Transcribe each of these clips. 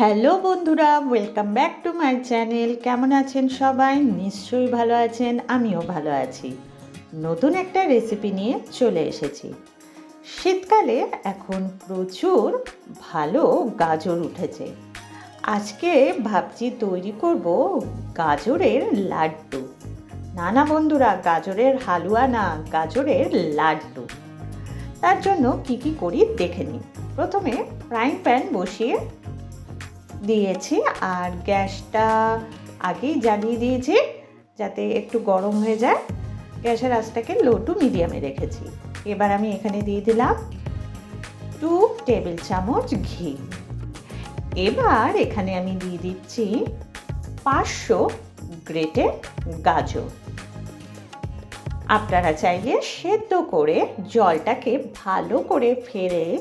Hello বন্ধুরা welcome back to my channel কেমন আছেন সবাই? নিশ্চয়ই ভালো আছেন, আমিও ভালো আছি। নতুন একটা রেসিপি নিয়ে চলে এসেছি। শীতকালে এখন প্রচুর ভালো গাজর উঠেছে। আজকে ভাবছি তৈরি করব গাজরের লাড্ডু। না না বন্ধুরা, গাজরের হালুয়া না, গাজরের লাড্ডু। তার জন্য কি কি করি দেখে নিই। প্রথমে ফ্রাইং প্যান বসিয়ে দিয়েছি আর গ্যাসটা আগেই জ্বালিয়ে দিয়েছি যাতে একটু গরম হয়ে যায়। গ্যাসের আঁচটাকে লো টু মিডিয়ামে রেখেছি। এবার আমি এখানে দিয়ে দিলাম টু টেবিল চামচ ঘি। এবার এখানে আমি দিয়ে দিচ্ছি পাঁচশো গ্রেটে গাজর। আপনারা চাইলে সেদ্ধ করে জলটাকে ভালো করে ফেরে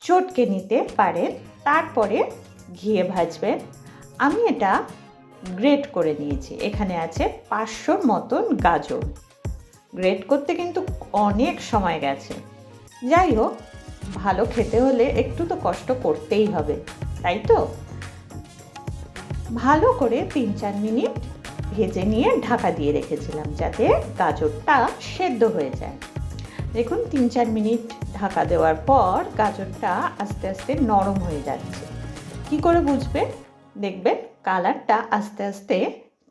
চটকে নিতে পারেন। তারপরে ঘিয়ে ভাজবেন আমি এটা গ্রেট করে নিয়েছি। এখানে আছে পাঁচশোর মতন গাজর। গ্রেট করতে কিন্তু অনেক সময় গেছে। যাই হোক, ভালো খেতে হলে একটু তো কষ্ট করতেই হবে, তাই তো? ভালো করে তিন চার মিনিট ভেজে নিয়ে ঢাকা দিয়ে রেখেছিলাম যাতে গাজরটা সেদ্ধ হয়ে যায়। দেখুন, তিন চার মিনিট ঢাকা দেওয়ার পর গাজরটা আস্তে আস্তে নরম হয়ে যাচ্ছে। কি করে বুঝবেন দেখবেন কালারটা আস্তে আস্তে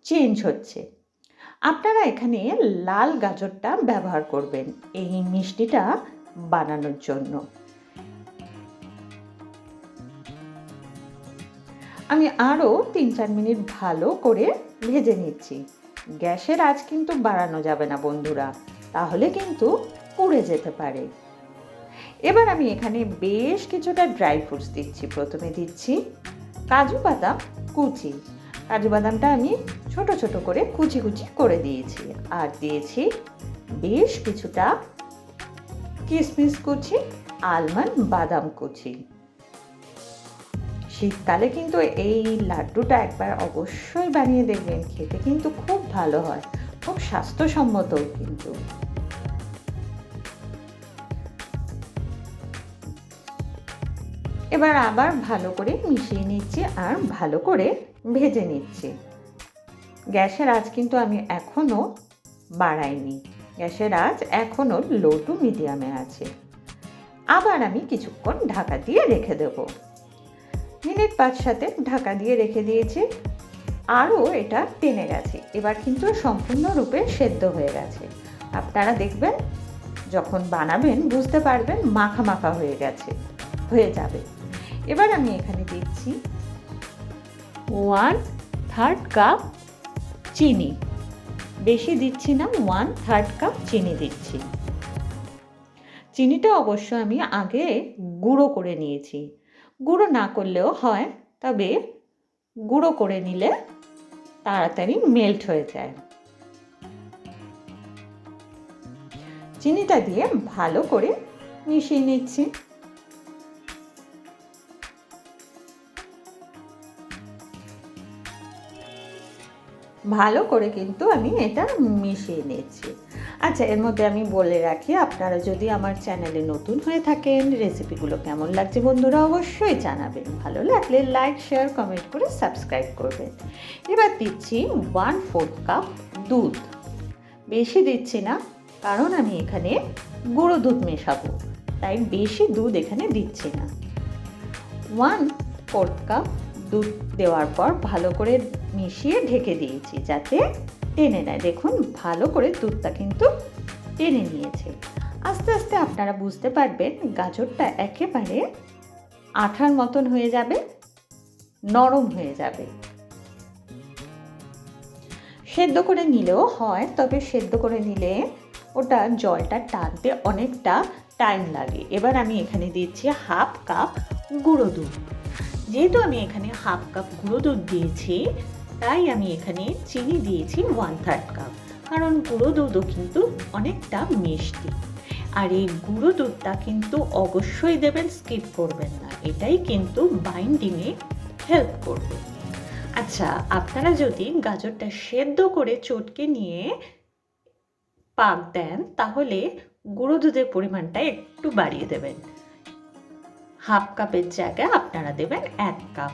চেঞ্জ হচ্ছে। আপনারা এখানে লাল গাজরটা ব্যবহার করবেন এই মিষ্টিটা বানানোর জন্য। আমি আরও তিন চার মিনিট ভালো করে ভেজে নিচ্ছি। গ্যাসের আজ কিন্তু বাড়ানো যাবে না বন্ধুরা, তাহলে কিন্তু পুড়ে যেতে পারে। এবার আমি এখানে বেশ কিছুটা ড্রাই ফ্রুটস দিচ্ছি। প্রথমে দিচ্ছি কাজু বাদাম কুচি। কাজু বাদামটা আমি ছোট ছোট করে কুচি কুচি করে দিয়েছি আর দিয়েছি বেশ কিছুটা কিশমিশ কুচি, আলমন্ড বাদাম কুচি। শীতকালে কিন্তু এই লাড্ডুটা একবার অবশ্যই বানিয়ে দেখবেন, খেতে কিন্তু খুব ভালো হয়, খুব স্বাস্থ্যসম্মত কিন্তু। এবার আবার ভালো করে মিশিয়ে নিচ্ছি আর ভালো করে ভেজে নিচ্ছি। গ্যাসের আঁচ কিন্তু আমি এখনও বাড়াইনি। গ্যাসের আঁচ এখনও লো টু মিডিয়ামে আছে। আবার আমি কিছুক্ষণ ঢাকা দিয়ে রেখে দেব। মিনিট পাঁচ সাথে ঢাকা দিয়ে রেখে দিয়েছি। আরও এটা টেনে গেছে। এবার কিন্তু সম্পূর্ণরূপে সেদ্ধ হয়ে গেছে। আপনারা দেখবেন, যখন বানাবেন, বুঝতে পারবেন মাখা মাখা হয়ে গেছে, হয়ে যাবে। এবার আমি এখানে দিচ্ছি ওয়ান থার্ড কাপ চিনি। বেশি দিচ্ছি না ওয়ান থার্ড কাপ চিনি দিচ্ছি। চিনিটা অবশ্য আমি আগে গুঁড়ো করে নিয়েছি। গুঁড়ো না করলেও হয়, তবে গুঁড়ো করে নিলে তাড়াতাড়ি মেল্ট হয়ে যায়। চিনিটা দিয়ে ভালো করে মিশিয়ে নিচ্ছি। ভালো করে কিন্তু আমি এটা মিশিয়ে নিচ্ছি। আচ্ছা এর মধ্যে আমি বলে রাখি, আপনারা যদি আমার চ্যানেলে নতুন হয়ে থাকেন, রেসিপিগুলো কেমন লাগছে বন্ধুরা অবশ্যই জানাবেন। ভালো লাগলে লাইক, শেয়ার, কমেন্ট করে সাবস্ক্রাইব করবেন। এবার দিচ্ছি ওয়ান ফোর্থ কাপ দুধ। বেশি দিচ্ছি না, কারণ আমি এখানে গুঁড়ো দুধ মেশাবো, তাই বেশি দুধ এখানে দিচ্ছি না। ওয়ান ফোর্থ কাপ দুধ দেওয়ার পর ভালো করে মিশিয়ে ঢেকে দিয়েছি যাতে টেনে নেয়। দেখুন, ভালো করে দুধটা কিন্তু টেনে নিয়েছে। আস্তে আস্তে আপনারা বুঝতে পারবেন গাজরটা একেবারে আঠার মতন হয়ে যাবে, নরম হয়ে যাবে। সেদ্ধ করে নিলেও হয়, তবে সেদ্ধ করে নিলে ওটা জলটা টানতে অনেকটা টাইম লাগে। এবার আমি এখানে দিচ্ছি হাফ কাপ গুঁড়ো দুধ। যেহেতু আমি এখানে হাফ কাপ গুঁড়ো দুধ দিয়েছি তাই আমি এখানে চিনি দিয়েছি ওয়ান থার্ড কাপ কারণ গুঁড়ো দুধও কিন্তু অনেকটা মিষ্টি। আর এই গুঁড়ো দুধটা কিন্তু অবশ্যই দেবেন স্কিপ করবেন না। এটাই কিন্তু বাইন্ডিংয়ে হেল্প করবে। আচ্ছা আপনারা যদি গাজরটা সেদ্ধ করে চটকে নিয়ে পাক দেন, তাহলে গুঁড়ো দুধের পরিমাণটা একটু বাড়িয়ে দেবেন। হাফ কাপের জায়গায় আপনারা দেবেন এক কাপ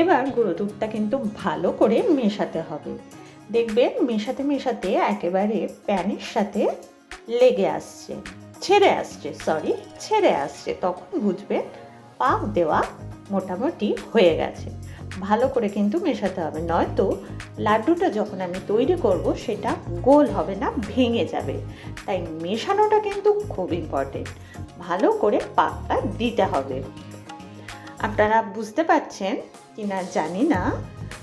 এবার গুঁড়ো দুধটা কিন্তু ভালো করে মেশাতে হবে। দেখবেন মেশাতে মেশাতে একেবারে প্যানের সাথে লেগে আসছে, ছেড়ে আসছে সরি ছেড়ে আসছে। তখন বুঝবেন পাক দেওয়া মোটামুটি হয়ে গেছে। ভালো করে কিন্তু মেশাতে হবে, নয়তো লাড্ডুটা যখন আমি তৈরি করব সেটা গোল হবে না, ভেঙে যাবে। তাই মেশানোটা কিন্তু খুব ইম্পর্টেন্ট ভালো করে পাকটা দিতে হবে। আপনারা বুঝতে পারছেন কি না জানি না,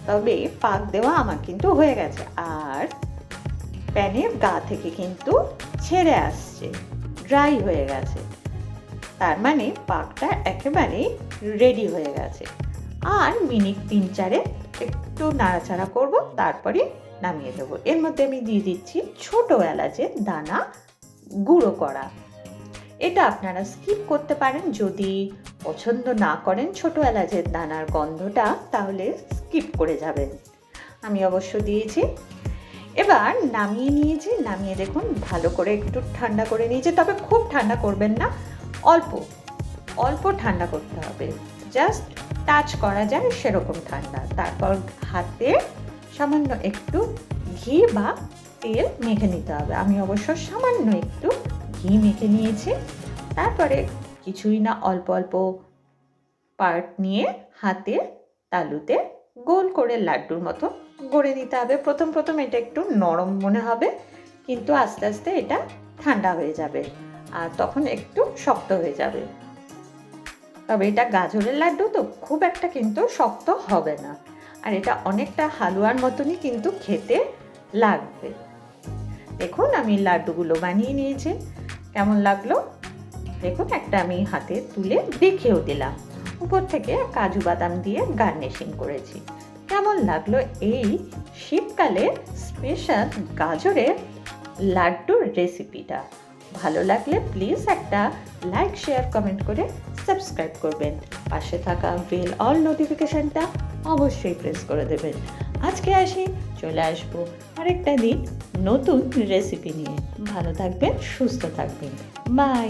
তবে পাক দেওয়া আমার কিন্তু হয়ে গেছে। আর প্যানের গা থেকে কিন্তু ছেড়ে আসছে ড্রাই হয়ে গেছে। তার মানে পাকটা একেবারেই রেডি হয়ে গেছে। আর মিনিট তিন চারে একটু নাড়াচাড়া করব, তারপরে নামিয়ে দেবো। এর মধ্যে আমি দিয়ে দিচ্ছি ছোটো এলাচের দানা গুঁড়ো করা। এটা আপনারা স্কিপ করতে পারেন, যদি পছন্দ না করেন ছোট এলাচের দানার গন্ধটা, তাহলে স্কিপ করে যাবেন। আমি অবশ্য দিয়েছি। এবার নামিয়ে নিয়েছি। নামিয়ে দেখুন, ভালো করে একটু ঠান্ডা করে নিয়েছি। তবে খুব ঠান্ডা করবেন না। অল্প অল্প ঠান্ডা করতে হবে। জাস্ট টাচ করা যায় সেরকম ঠান্ডা। তারপর হাতে সামান্য একটু ঘি বা তেল মেখে নিতে হবে। আমি অবশ্য সামান্য একটু ঘি মেখে নিয়েছি। তারপরে কিছুই না অল্প অল্প পার্ট নিয়ে হাতে তালুতে গোল করে লাড্ডুর মতো গড়ে নিতে হবে। প্রথম প্রথম এটা একটু নরম মনে হবে, কিন্তু আস্তে আস্তে এটা ঠান্ডা হয়ে যাবে আর তখন একটু শক্ত হয়ে যাবে। তবে এটা গাজরের লাড্ডু তো খুব একটা কিন্তু শক্ত হবে না আর এটা অনেকটা হালুয়ার মতনই কিন্তু খেতে লাগবে। দেখুন আমি লাড্ডুগুলো বানিয়ে নিয়েছি। কেমন লাগল? দেখুন, একটা আমি হাতে তুলে দেখেও দিলাম। উপর থেকে কাজু বাদাম দিয়ে গার্নিশিং করেছি। কেমন লাগল এই শীতকালে স্পেশাল গাজরের লাড্ডুর রেসিপিটা ভালো লাগলে প্লিজ একটা লাইক শেয়ার কমেন্ট করে সাবস্ক্রাইব করবেন। পাশে থাকা বেল অল নোটিফিকেশানটা অবশ্যই প্রেস করে দেবেন। আজকে আসি, চলে আসব আরেকটা দিন নতুন রেসিপি নিয়ে। ভালো থাকবেন, সুস্থ থাকবেন। বাই